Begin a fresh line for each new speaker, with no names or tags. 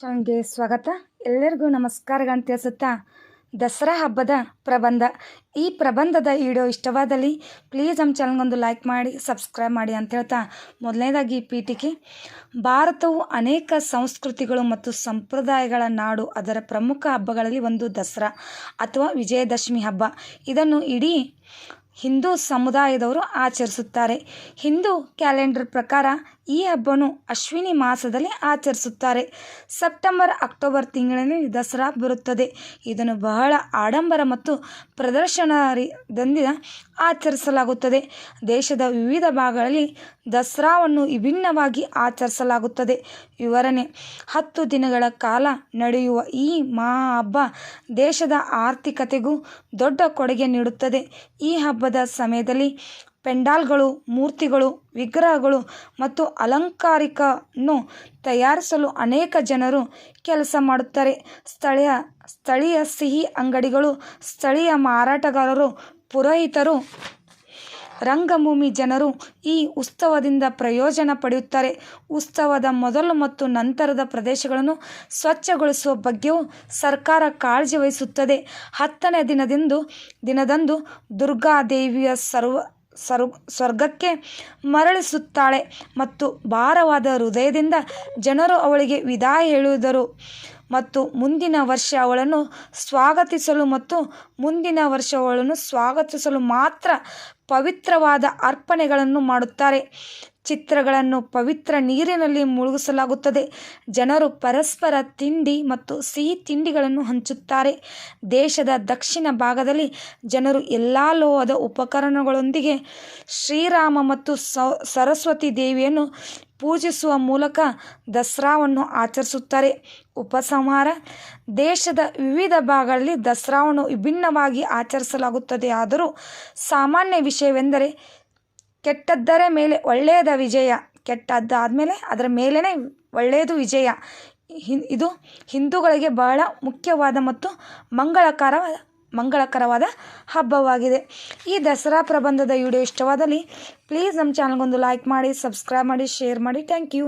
ಚಾನಲ್ಗೆ ಸ್ವಾಗತ. ಎಲ್ಲರಿಗೂ ನಮಸ್ಕಾರಗಳನ್ನು ತಿಳಿಸುತ್ತಾ ದಸರಾ ಹಬ್ಬದ ಪ್ರಬಂಧ. ಈ ಪ್ರಬಂಧದ ವಿಡಿಯೋ ಇಷ್ಟವಾದಲ್ಲಿ ಪ್ಲೀಸ್ ನಮ್ಮ ಚಾನಲ್ಗೊಂದು ಲೈಕ್ ಮಾಡಿ ಸಬ್ಸ್ಕ್ರೈಬ್ ಮಾಡಿ ಅಂತ ಹೇಳ್ತಾ ಮೊದಲನೇದಾಗಿ ಪೀಠಿಕೆ ಭಾರತವು ಅನೇಕ ಸಂಸ್ಕೃತಿಗಳು ಮತ್ತು ಸಂಪ್ರದಾಯಗಳ ನಾಡು. ಅದರ ಪ್ರಮುಖ ಹಬ್ಬಗಳಲ್ಲಿ ಒಂದು ದಸರಾ ಅಥವಾ ವಿಜಯದಶಮಿ ಹಬ್ಬ. ಇದನ್ನು ಇಡೀ ಹಿಂದೂ ಸಮುದಾಯದವರು ಆಚರಿಸುತ್ತಾರೆ. ಹಿಂದೂ ಕ್ಯಾಲೆಂಡರ್ ಪ್ರಕಾರ ಈ ಹಬ್ಬವನ್ನು ಅಶ್ವಿನಿ ಮಾಸದಲ್ಲಿ ಆಚರಿಸುತ್ತಾರೆ. ಸೆಪ್ಟೆಂಬರ್, ಅಕ್ಟೋಬರ್ ತಿಂಗಳಲ್ಲಿ ದಸರಾ ಬರುತ್ತದೆ. ಇದನ್ನು ಬಹಳ ಆಡಂಬರ ಮತ್ತು ಪ್ರದರ್ಶನದಿಂದ ಆಚರಿಸಲಾಗುತ್ತದೆ. ದೇಶದ ವಿವಿಧ ಭಾಗಗಳಲ್ಲಿ ದಸರಾವನ್ನು ವಿಭಿನ್ನವಾಗಿ ಆಚರಿಸಲಾಗುತ್ತದೆ. ವಿವರಣೆ, ಹತ್ತು ದಿನಗಳ ಕಾಲ ನಡೆಯುವ ಈ ಮಹಾ ಹಬ್ಬ ದೇಶದ ಆರ್ಥಿಕತೆಗೂ ದೊಡ್ಡ ಕೊಡುಗೆ ನೀಡುತ್ತದೆ. ಈ ಹಬ್ಬದ ಸಮಯದಲ್ಲಿ ಪೆಂಡಾಲ್ಗಳು, ಮೂರ್ತಿಗಳು, ವಿಗ್ರಹಗಳು ಮತ್ತು ಅಲಂಕಾರಿಕನ್ನು ತಯಾರಿಸಲು ಅನೇಕ ಜನರು ಕೆಲಸ ಮಾಡುತ್ತಾರೆ. ಸ್ಥಳೀಯ ಸ್ಥಳೀಯ ಸಿಹಿ ಅಂಗಡಿಗಳು, ಸ್ಥಳೀಯ ಮಾರಾಟಗಾರರು, ಪುರೋಹಿತರು, ರಂಗಭೂಮಿ ಜನರು ಈ ಉತ್ಸವದಿಂದ ಪ್ರಯೋಜನ ಪಡೆಯುತ್ತಾರೆ. ಉತ್ಸವದ ಮೊದಲು ಮತ್ತು ನಂತರದ ಪ್ರದೇಶಗಳನ್ನು ಸ್ವಚ್ಛಗೊಳಿಸುವ ಬಗ್ಗೆಯೂ ಸರ್ಕಾರ ಕಾಳಜಿ ವಹಿಸುತ್ತದೆ. ಹತ್ತನೇ ದಿನದಂದು ದಿನದಂದು ದುರ್ಗಾದೇವಿಯ ಸರ್ವ ಸರ್ವ ಸ್ವರ್ಗಕ್ಕೆ ಮರಳಿಸುತ್ತಾಳೆ ಮತ್ತು ಭಾರವಾದ ಹೃದಯದಿಂದ ಜನರು ಅವಳಿಗೆ ವಿದಾಯ ಹೇಳುವುದರು ಮತ್ತು ಮುಂದಿನ ವರ್ಷ ಅವಳನ್ನು ಸ್ವಾಗತಿಸಲು ಮತ್ತು ಮುಂದಿನ ವರ್ಷ ಅವಳನ್ನು ಸ್ವಾಗತಿಸಲು ಮಾತ್ರ ಪವಿತ್ರವಾದ ಅರ್ಪಣೆಗಳನ್ನು ಮಾಡುತ್ತಾರೆ. ಚಿತ್ರಗಳನ್ನು ಪವಿತ್ರ ನೀರಿನಲ್ಲಿ ಮುಳುಗಿಸಲಾಗುತ್ತದೆ. ಜನರು ಪರಸ್ಪರ ತಿಂಡಿ ಮತ್ತು ಸಿಹಿ ತಿಂಡಿಗಳನ್ನು ಹಂಚುತ್ತಾರೆ. ದೇಶದ ದಕ್ಷಿಣ ಭಾಗದಲ್ಲಿ ಜನರು ಎಲ್ಲ ಲೋಹದ ಉಪಕರಣಗಳೊಂದಿಗೆ ಶ್ರೀರಾಮ ಮತ್ತು ಸರಸ್ವತಿ ದೇವಿಯನ್ನು ಪೂಜಿಸುವ ಮೂಲಕ ದಸರಾವನ್ನು ಆಚರಿಸುತ್ತಾರೆ. ಉಪಸಂಹಾರ, ದೇಶದ ವಿವಿಧ ಭಾಗಗಳಲ್ಲಿ ದಸರಾವನ್ನು ವಿಭಿನ್ನವಾಗಿ ಆಚರಿಸಲಾಗುತ್ತದೆ. ಆದರೂ ಸಾಮಾನ್ಯ ವಿಷಯವೆಂದರೆ ಕೆಟ್ಟದ್ದರ ಮೇಲೆ ಒಳ್ಳೆಯದ ವಿಜಯ ಕೆಟ್ಟದ್ದಾದಮೇಲೆ ಅದರ ಮೇಲೇ ಒಳ್ಳೆಯದು ವಿಜಯ. ಇದು ಹಿಂದೂಗಳಿಗೆ ಬಹಳ ಮುಖ್ಯವಾದ ಮತ್ತು ಮಂಗಳಕರ, ಮಂಗಳಕರವಾದ ಹಬ್ಬವಾಗಿದೆ. ಈ ದಸರಾ ಪ್ರಬಂಧದ ವಿಡಿಯೋ ಇಷ್ಟವಾದಲ್ಲಿ ಪ್ಲೀಸ್ ನಮ್ಮ ಚಾನಲ್ಗೊಂದು ಲೈಕ್ ಮಾಡಿ ಸಬ್ಸ್ಕ್ರೈಬ್ ಮಾಡಿ ಶೇರ್ ಮಾಡಿ. Thank you